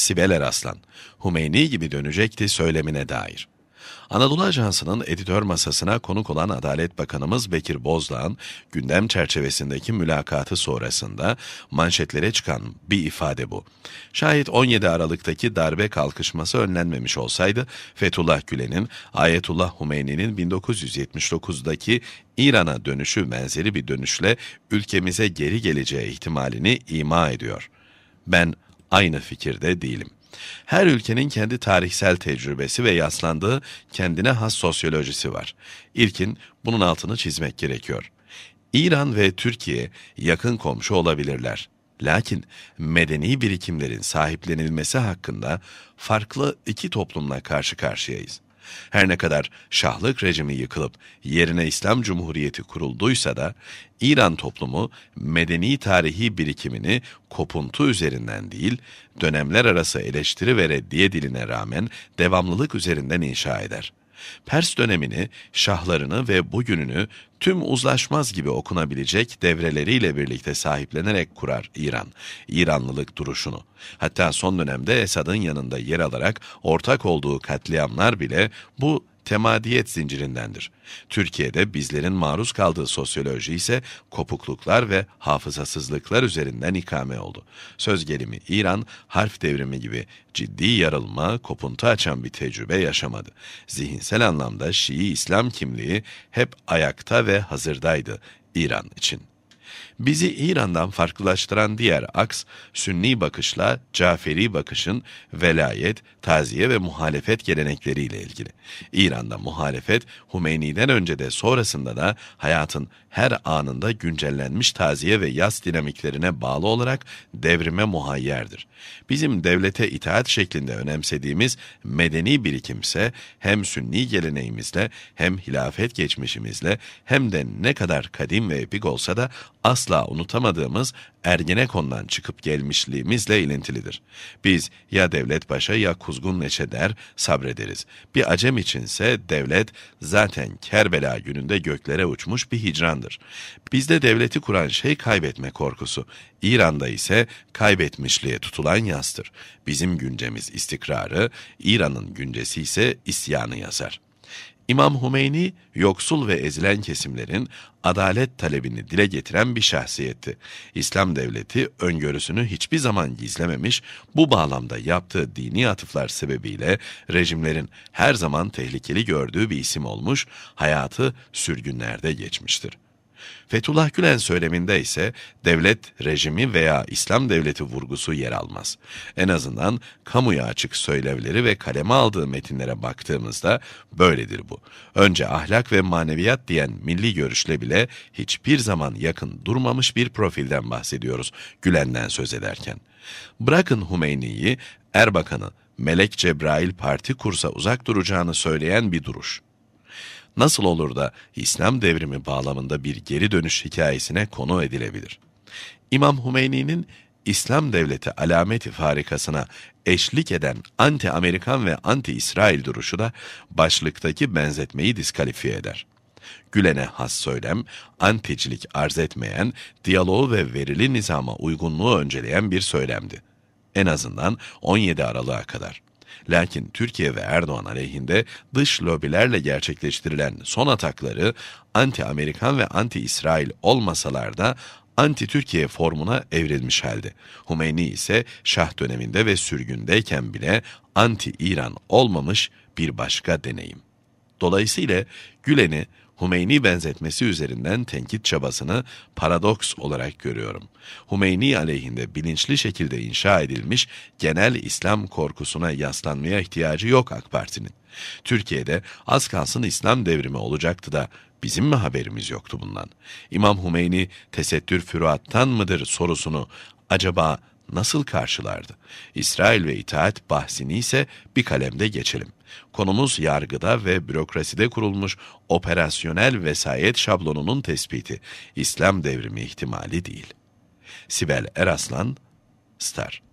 Sibel Eraslan, Hümeyni gibi dönecekti söylemine dair. Anadolu Ajansı'nın editör masasına konuk olan Adalet Bakanımız Bekir Bozdağ'ın gündem çerçevesindeki mülakatı sonrasında manşetlere çıkan bir ifade bu. Şayet 17 Aralık'taki darbe kalkışması önlenmemiş olsaydı Fethullah Gülen'in Ayetullah Hümeyni'nin 1979'daki İran'a dönüşü benzeri bir dönüşle ülkemize geri geleceği ihtimalini ima ediyor. Ben aynı fikirde değilim. Her ülkenin kendi tarihsel tecrübesi ve yaslandığı kendine has sosyolojisi var. İlkin bunun altını çizmek gerekiyor. İran ve Türkiye yakın komşu olabilirler. Lakin medeni birikimlerin sahiplenilmesi hakkında farklı iki toplumla karşı karşıyayız. Her ne kadar şahlık rejimi yıkılıp yerine İslam Cumhuriyeti kurulduysa da İran toplumu medeni tarihi birikimini kopuntu üzerinden değil, dönemler arası eleştiri ve reddiye diline rağmen devamlılık üzerinden inşa eder. Pers dönemini, şahlarını ve bugününü tüm uzlaşmaz gibi okunabilecek devreleriyle birlikte sahiplenerek kurar İran, İranlılık duruşunu. Hatta son dönemde Esad'ın yanında yer alarak ortak olduğu katliamlar bile bu temadiyet zincirindendir. Türkiye'de bizlerin maruz kaldığı sosyoloji ise kopukluklar ve hafızasızlıklar üzerinden ikame oldu. Söz gelimi İran, harf devrimi gibi ciddi yarılma, kopuntu açan bir tecrübe yaşamadı. Zihinsel anlamda Şii İslam kimliği hep ayakta ve hazırdaydı İran için. Bizi İran'dan farklılaştıran diğer aks, Sünni bakışla Caferi bakışın velayet, taziye ve muhalefet gelenekleriyle ilgili. İran'da muhalefet, Hümeyni'den önce de sonrasında da hayatın her anında güncellenmiş taziye ve yas dinamiklerine bağlı olarak devrime muhayyerdir. Bizim devlete itaat şeklinde önemsediğimiz medeni birikimse hem sünni geleneğimizle hem hilafet geçmişimizle hem de ne kadar kadim ve epik olsa da asla unutamadığımız Ergenekon'dan çıkıp gelmişliğimizle ilintilidir. Biz ya devlet başa ya kuzgun neçe der, sabrederiz. Bir acem içinse devlet zaten Kerbela gününde göklere uçmuş bir hicrandır. Bizde devleti kuran şey kaybetme korkusu. İran'da ise kaybetmişliğe tutulan yastır. Bizim güncemiz istikrarı, İran'ın güncesi ise isyanı yazar.'' İmam Hümeyni, yoksul ve ezilen kesimlerin adalet talebini dile getiren bir şahsiyetti. İslam devleti öngörüsünü hiçbir zaman gizlememiş, bu bağlamda yaptığı dini atıflar sebebiyle rejimlerin her zaman tehlikeli gördüğü bir isim olmuş, hayatı sürgünlerde geçmiştir. Fethullah Gülen söyleminde ise devlet rejimi veya İslam devleti vurgusu yer almaz. En azından kamuya açık söylevleri ve kaleme aldığı metinlere baktığımızda böyledir bu. Önce ahlak ve maneviyat diyen milli görüşle bile hiçbir zaman yakın durmamış bir profilden bahsediyoruz Gülen'den söz ederken. Bırakın Hümeyni'yi, Erbakan'ı, Melek Cebrail parti kursa uzak duracağını söyleyen bir duruş nasıl olur da İslam devrimi bağlamında bir geri dönüş hikayesine konu edilebilir? İmam Hümeyni'nin İslam devleti alameti farikasına eşlik eden anti-Amerikan ve anti-İsrail duruşu da başlıktaki benzetmeyi diskalifiye eder. Gülen'e has söylem, anticilik arz etmeyen, diyaloğu ve verili nizama uygunluğu önceleyen bir söylemdi. En azından 17 Aralık'a kadar. Lakin Türkiye ve Erdoğan aleyhinde dış lobilerle gerçekleştirilen son atakları anti-Amerikan ve anti-İsrail olmasalar da anti-Türkiye formuna evrilmiş halde. Hümeyni ise Şah döneminde ve sürgündeyken bile anti-İran olmamış bir başka deneyim. Dolayısıyla Gülen'i Hümeyni benzetmesi üzerinden tenkit çabasını paradoks olarak görüyorum. Hümeyni aleyhinde bilinçli şekilde inşa edilmiş genel İslam korkusuna yaslanmaya ihtiyacı yok AK Parti'nin. Türkiye'de az kalsın İslam devrimi olacaktı da bizim mi haberimiz yoktu bundan? İmam Hümeyni tesettür füruattan mıdır sorusunu acaba nasıl karşılardı? İsrail ve itaat bahsini ise bir kalemde geçelim. Konumuz yargıda ve bürokraside kurulmuş operasyonel vesayet şablonunun tespiti. İslam devrimi ihtimali değil. Sibel Eraslan, Star